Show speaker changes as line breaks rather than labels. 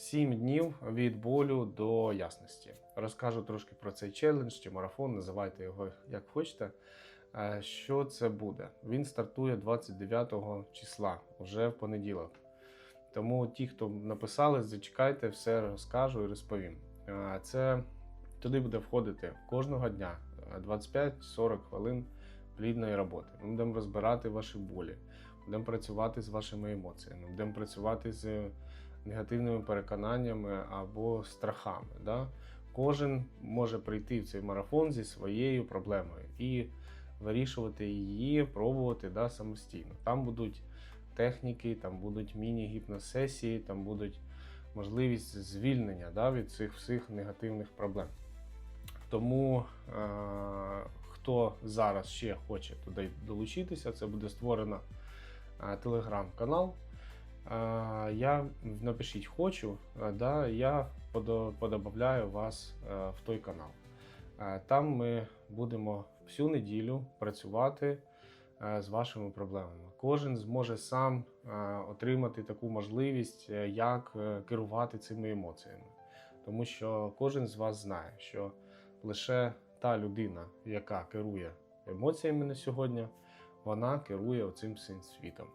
7 днів від болю до ясності. Розкажу трошки про цей челендж чи марафон, називайте його як хочете. Е, Що це буде? Він стартує 29 числа, вже в понеділок. Тому ті, хто написали, зачекайте, все розкажу і розповім. Е, Це туди буде входити кожного дня е, 25-40 хвилин плідної роботи. Ми будемо розбирати ваші болі, будемо працювати з вашими емоціями, будемо працювати з негативними переконаннями або страхами. Да? Кожен може прийти в цей марафон зі своєю проблемою і вирішувати її, пробувати да, самостійно. Там будуть техніки, там будуть міні-гіпносесії, там будуть можливість звільнення да, від цих всіх негативних проблем. Тому е- хто зараз ще хоче туди долучитися, це буде створено е, телеграм-канал. Я напишіть хочу, да, я подобавляю вас е, в той канал. Е, Там ми будемо всю неділю працювати е, з вашими проблемами. Кожен зможе сам отримати таку можливість, як керувати цими емоціями. Тому що кожен з вас знає, що лише та людина, яка керує емоціями на сьогодні, вона керує цим світом.